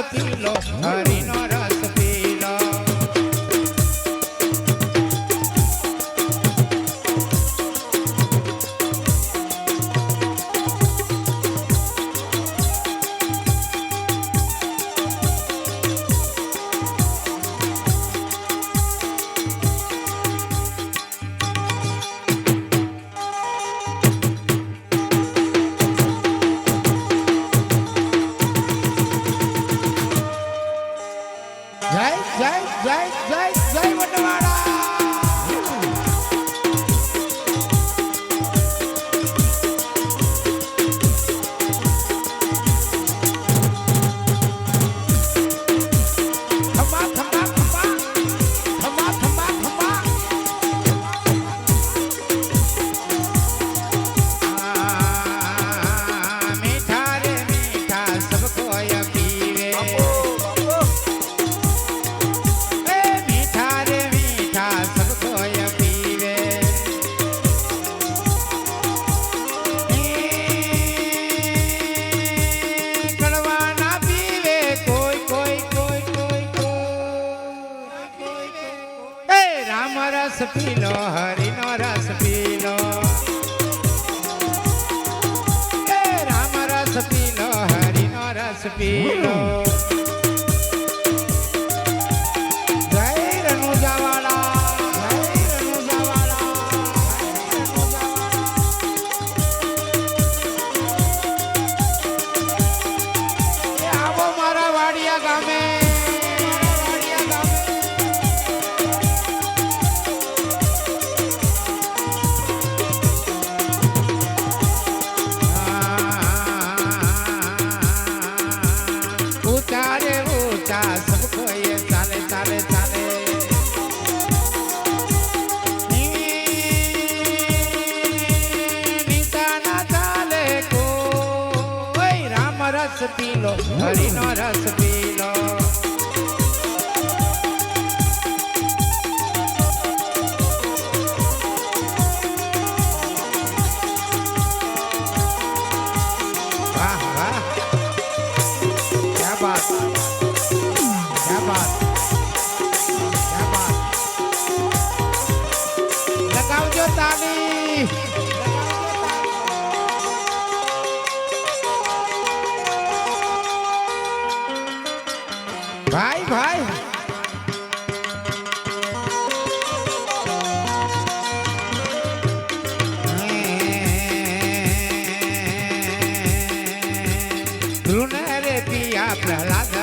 estilo. right? Ram રસ પીલો હરિનો રસ પીલો. રામ રસ પીલો હરિનો રસ પીલો. રસ પીલો હરિનો રસ પીલો. ભાઈ ભાઈ. ધ્રુણ રે પિયા પ્રહલાદ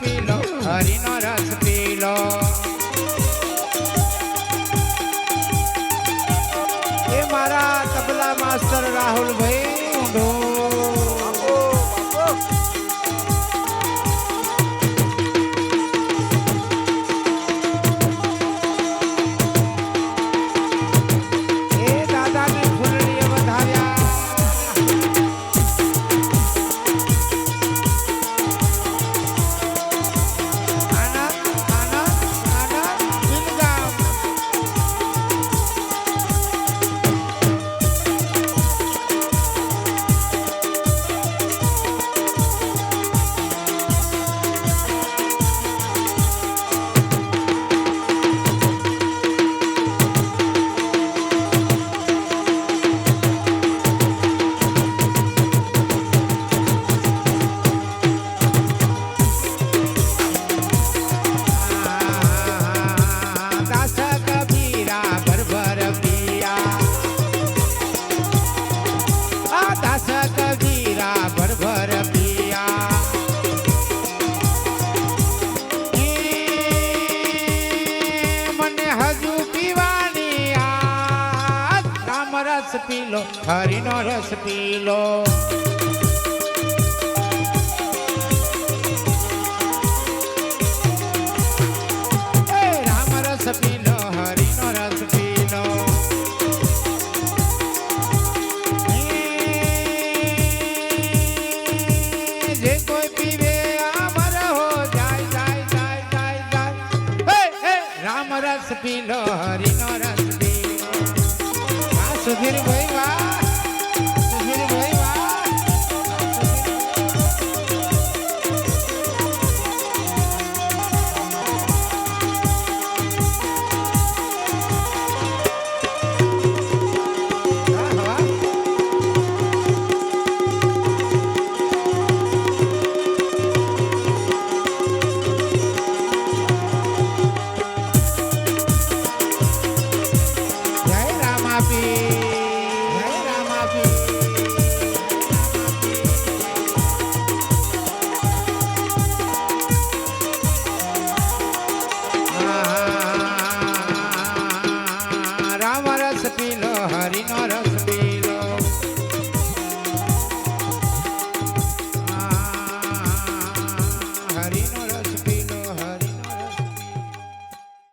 પી લો હરીનો રસ પી લો એ મારા તબલા માસ્ટર રાહુલભાઈ. રસ પીલો હરિનો રસ પીલો એ રામ રસ પીલો હરિનો રસ પીલો એ જે કોઈ પીવે અમર હો જાય જાય જાય જાય જાય હે હે રામ રસ પીલો હરિનો રસ પીલો answers anyway. રસ પીલો હરિનો રસ પીલો.